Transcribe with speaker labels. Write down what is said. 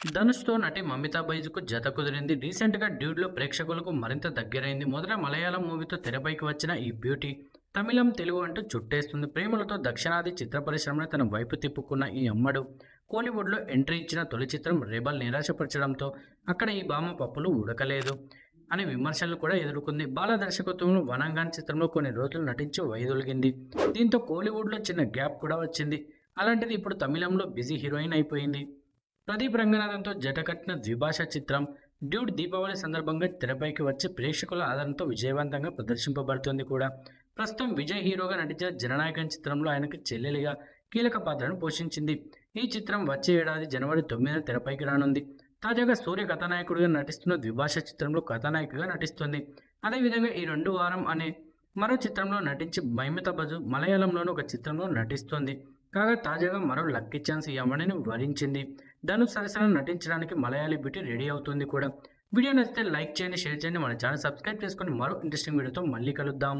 Speaker 1: ధనుష్తో నటి మమితా బైజుకు జత కుదిరింది. రీసెంట్గా డ్యూడ్లో ప్రేక్షకులకు మరింత దగ్గరైంది. మొదట మలయాళం మూవీతో తెరపైకి వచ్చిన ఈ బ్యూటీ తమిళం తెలుగు అంటూ చుట్టేస్తుంది. ప్రేమలతో దక్షిణాది చిత్ర పరిశ్రమను తన వైపు తిప్పుకున్న ఈ అమ్మడు కోలీవుడ్లో ఎంట్రీ ఇచ్చిన తొలి చిత్రం రెబల్ నిరాశపరచడంతో అక్కడ ఈ భామ పప్పులు ఉడకలేదు అనే విమర్శలు కూడా ఎదుర్కొంది. బాల దర్శకత్వంలో వనంగాన్ చిత్రంలో కొన్ని రోజులు నటించి వైదొలిగింది. దీంతో కోలీవుడ్లో చిన్న గ్యాప్ కూడా వచ్చింది. అలాంటిది ఇప్పుడు తమిళంలో బిజీ హీరోయిన్ అయిపోయింది. ప్రదీప్ రంగనాథన్తో జటకట్టిన ద్విభాష చిత్రం డ్యూడ్ దీపావళి సందర్భంగా తెరపైకి వచ్చి ప్రేక్షకుల ఆదరణతో విజయవంతంగా ప్రదర్శింపబడుతుంది కూడా. ప్రస్తుతం విజయ్ హీరోగా నటించిన జననాయకన్ చిత్రంలో ఆయనకు చెల్లెలిగా కీలక పాత్రను పోషించింది. ఈ చిత్రం వచ్చే ఏడాది జనవరి తొమ్మిదిన తెరపైకి రానుంది. తాజాగా సూర్య కథానాయకుడిగా నటిస్తున్న ద్విభాష చిత్రంలో కథానాయికగా నటిస్తుంది. అదేవిధంగా ఈ రెండు వారం అనే మరో చిత్రంలో నటించి మైమిత బజు మలయాళంలోని ఒక చిత్రంలో నటిస్తుంది. కాగా తాజాగా మరో లక్కీ ఛాన్స్ ఈ అమ్మడిని వరించింది. ధనుష్ సరసన నటించడానికి మలయాళీ బ్యూటీ రెడీ అవుతుంది కూడా. వీడియో నచ్చితే లైక్ చేయండి షేర్ చేయండి మన ఛానల్ సబ్స్క్రైబ్ చేసుకొని మరో ఇంట్రెస్టింగ్ వీడియోతో మళ్ళీ కలుద్దాం.